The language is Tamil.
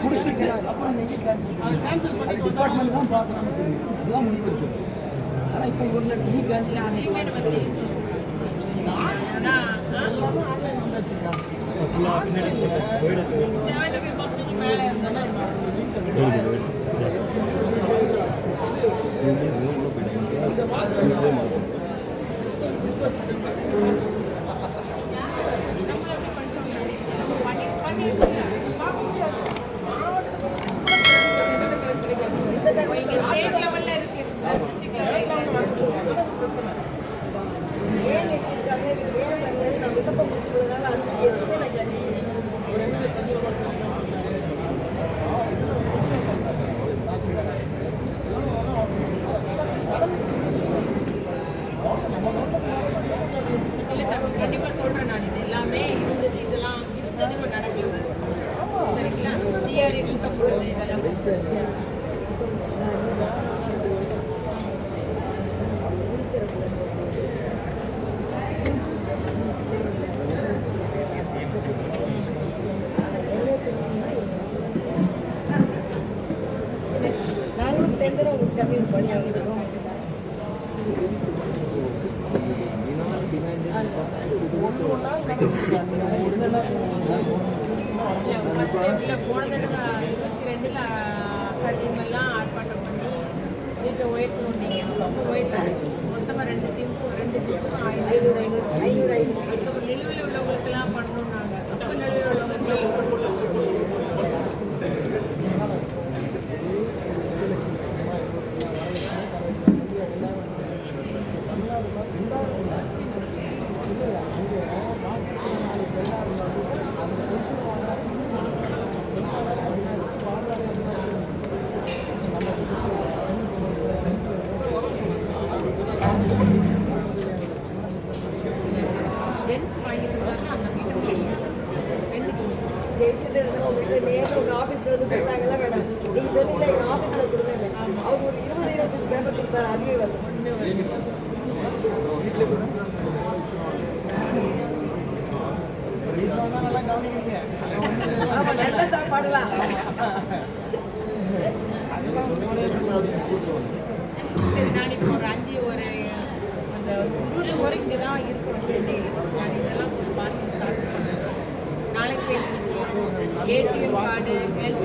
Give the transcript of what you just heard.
கொடுத்துட்டு அப்புறம் நீங்கள் கேன்சல் அது டிபார்ட்மெண்ட் தான் பார்க்கணும் சரி இதுதான் முடிவு ஆனால் இப்போ ஒரு லட்சம் நீ கேன்சல் பண்ணி ஏன் இதெல்லாம் இருந்தது இப்ப நடக்குது சரிங்களா சிஆர்ஏ கொடுத்தது இதெல்லாம் நாங்களும் சேர்ந்து உங்களுக்கு கன்வின்ஸ் பண்ணி அவங்களுக்கு ஆர்ப்பாட்டம் பண்ணி வீட்டை உயர்த்தணும் ரெண்டு டீமுக்கும் ரெண்டு டீமுக்கும் ஆயிரம் ஜென்ஸ் வாங்கி கொடுத்தாங்க அந்த இருந்தாங்க உங்களுக்கு நேரம் உங்க ஆஃபீஸ்ல வந்து கொடுத்தாங்கல்ல மேடம் நீங்க சொன்னீங்களா எங்க ஆஃபீஸ்ல கொடுத்தாங்க அவங்க ஒரு இருபது இருபத்தஞ்சு பேப்பர் கொடுத்தாரு அதுவே வந்து ஆமா நல்ல சாப்பாடுலாம். சரி, நான் இப்போ ஒரு அஞ்சு ஒரு அந்த இங்கே தான் இருக்கிறோம் கார்டு ஹெல்த் டிபார்ட்மெண்ட்